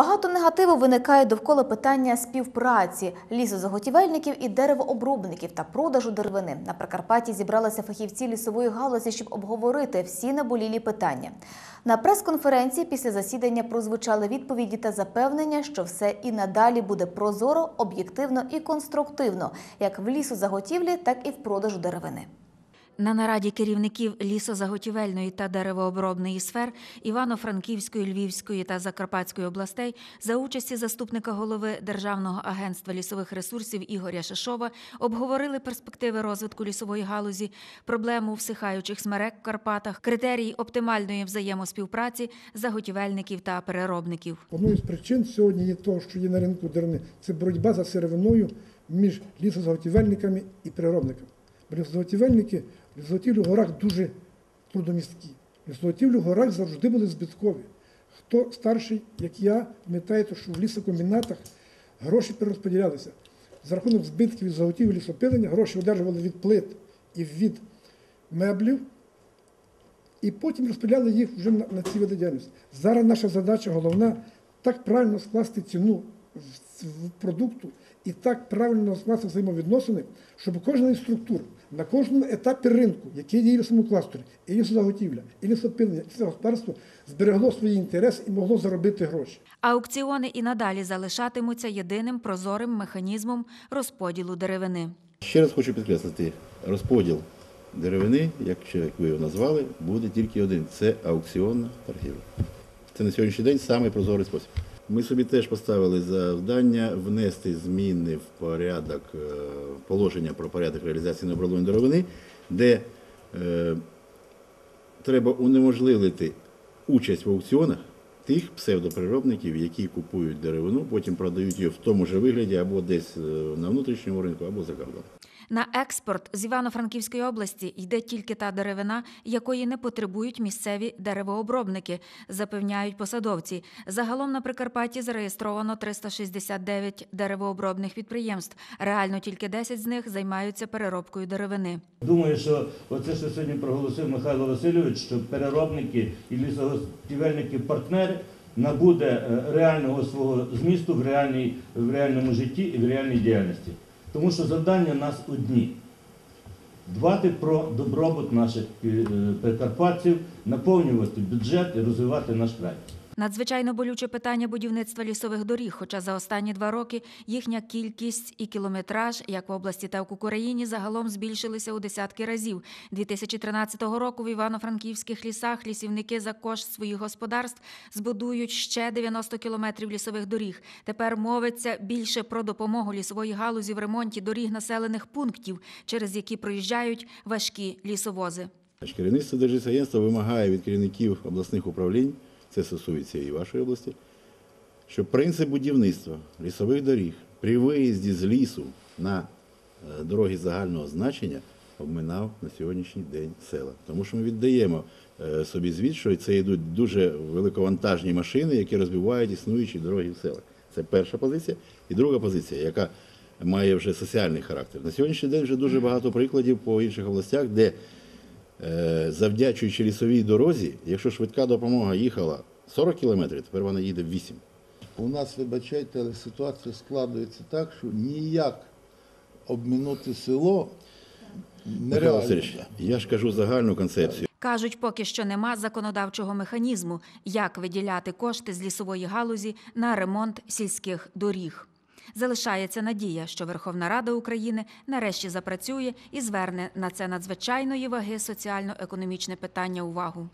Багато негативу виникає довкола питання співпраці лісозаготівельників і деревообробників та продажу деревини. На Прикарпатті зібралися фахівці лісової галузі, щоб обговорити всі наболілі питання. На прес-конференції після засідання прозвучали відповіді та запевнення, що все і надалі буде прозоро, об'єктивно і конструктивно, як в лісозаготівлі, так і в продажу деревини. На нараді керівників лісозаготівельної та деревообробної сфер Івано-Франківської, Львівської та Закарпатської областей за участі заступника голови Державного агентства лісових ресурсів Ігоря Шишова обговорили перспективи розвитку лісової галузі, проблему всихаючих смерек в Карпатах, критерії оптимальної взаємоспівпраці заготівельників та переробників. Одною з причин сьогодні є того, що є на ринку деревини, це боротьба за сировиною між лісозаготівельниками і переробниками. Лісозаготівельники, лісозаготівлі в горах дуже трудомісткі. Лісозаготівлі в горах завжди були збиткові. Хто старший, як я, пам'ятаєте, що в лісокомбінатах гроші перерозподілялися. За рахунок збитків від заготівлі лісопилення гроші одержували від плит і від меблів, і потім розподіляли їх вже на, на ці види діяльності. Зараз наша задача головна так правильно скласти ціну продукту і так правильно скласти взаємовідносини, щоб кожна із структур на кожному етапі ринку, який є в лісовому кластері, і лісозаготівля, і лісопилення, і господарство, зберегло свої інтереси і могло заробити гроші. Аукціони і надалі залишатимуться єдиним прозорим механізмом розподілу деревини. Ще раз хочу підкреслити, розподіл деревини, якщо як ви його назвали, буде тільки один це аукціонна торгівля. Це на сьогоднішній день самий прозорий спосіб. Ми собі теж поставили завдання внести зміни в порядок е, положення про порядок реалізації необробленої деревини, де е, треба унеможливити участь в аукціонах тих псевдопереробників, які купують деревину, потім продають її в тому ж вигляді або десь е, на внутрішньому ринку, або за кордоном. На експорт з Івано-Франківської області йде тільки та деревина, якої не потребують місцеві деревообробники, запевняють посадовці. Загалом на Прикарпатті зареєстровано 369 деревообробних підприємств. Реально тільки 10 з них займаються переробкою деревини. Думаю, що оце, що сьогодні проголосив Михайло Васильович, що переробники і лісогоспівельники партнери набуде е, реального свого змісту в, реальній, в реальному житті і в реальній діяльності. Тому що завдання нас одні дбати про добробут наших е, прикарпатців, наповнювати бюджет і розвивати наш край. Надзвичайно болюче питання будівництва лісових доріг, хоча за останні два роки їхня кількість і кілометраж, як в області, так і в Україні, загалом збільшилися у десятки разів. 2013 року в Івано-Франківських лісах лісівники за кошт своїх господарств збудують ще 90 кілометрів лісових доріг. Тепер мовиться більше про допомогу лісової галузі в ремонті доріг населених пунктів, через які проїжджають важкі лісовози. Керівництво Держлісагентства вимагає від керівників обласних управлінь, це стосується і вашої області, щоб принцип будівництва лісових доріг при виїзді з лісу на е, дороги загального значення обминав на сьогоднішній день села. Тому що ми віддаємо е, собі звіт, що це йдуть дуже великовантажні машини, які розбивають існуючі дороги в селах. Це перша позиція. І друга позиція, яка має вже соціальний характер. На сьогоднішній день вже дуже багато прикладів по інших областях, де завдячуючи лісовій дорозі, якщо швидка допомога їхала 40 кілометрів, тепер вона їде 8. У нас, вибачайте, але ситуація складується так, що ніяк обминути село нереально. Васильович, я ж кажу загальну концепцію. Кажуть, поки що нема законодавчого механізму, як виділяти кошти з лісової галузі на ремонт сільських доріг. Залишається надія, що Верховна Рада України нарешті запрацює і зверне на це надзвичайної ваги соціально-економічне питання увагу.